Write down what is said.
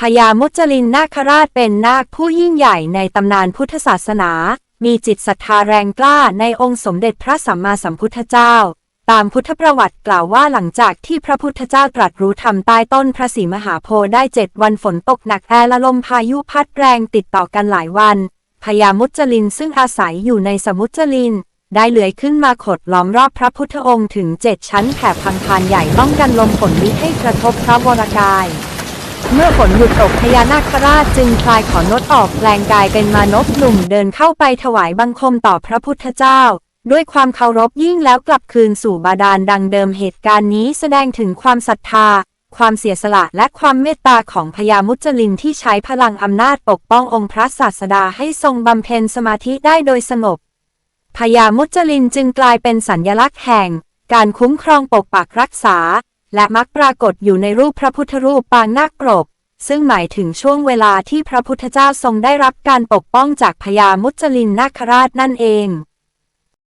พญามุจลินนาคราชเป็นนาคผู้ยิ่งใหญ่ในตำนานพุทธศาสนา มีจิตศรัทธาแรงกล้าในองค์สมเด็จพระสัมมาสัมพุทธเจ้า ตามพุทธประวัติกล่าวว่าหลังจากที่พระพุทธเจ้าตรัสรู้ธรรมใต้ต้นพระศรีมหาโพธิ์ได้เจ็ดวันฝนตกหนักแอร์ละลมพายุพัดแรงติดต่อกันหลายวันพญามุจลินซึ่งอาศัยอยู่ในสมุจลิน ได้เลื้อยขึ้นมาขดล้อมรอบพระพุทธองค์ถึงเจ็ดชั้นแผ่พังพานใหญ่ป้องกันลมฝนมิให้กระทบพระวรกาย เมื่อฝนหยุดตกพญานาคราชจึงคลายขอนดออกแปลงกายเป็นมานพหนุ่มเดินเข้าไปถวายบังคมต่อพระพุทธเจ้า ด้วยความเคารพยิ่งแล้วกลับคืนสู่บาดาลดังเดิมเหตุการณ์นี้แสดงถึงความศรัทธา ความเสียสละและความเมตตาของพญามุจลินที่ใช้พลังอำนาจปกป้ององค์พระศาสดาให้ทรงบำเพ็ญสมาธิได้โดยสงบพญามุจลินจึงกลายเป็นสัญญลักษณ์แห่ง การคุ้มครองปกปักรักษา และมักปรากฏอยู่ในรูปพระพุทธรูปปางนาคปรบ ซึ่งหมายถึงช่วงเวลาที่พระพุทธเจ้าทรงได้รับการปกป้องจากพญามุจลินนาคราชนั่นเอง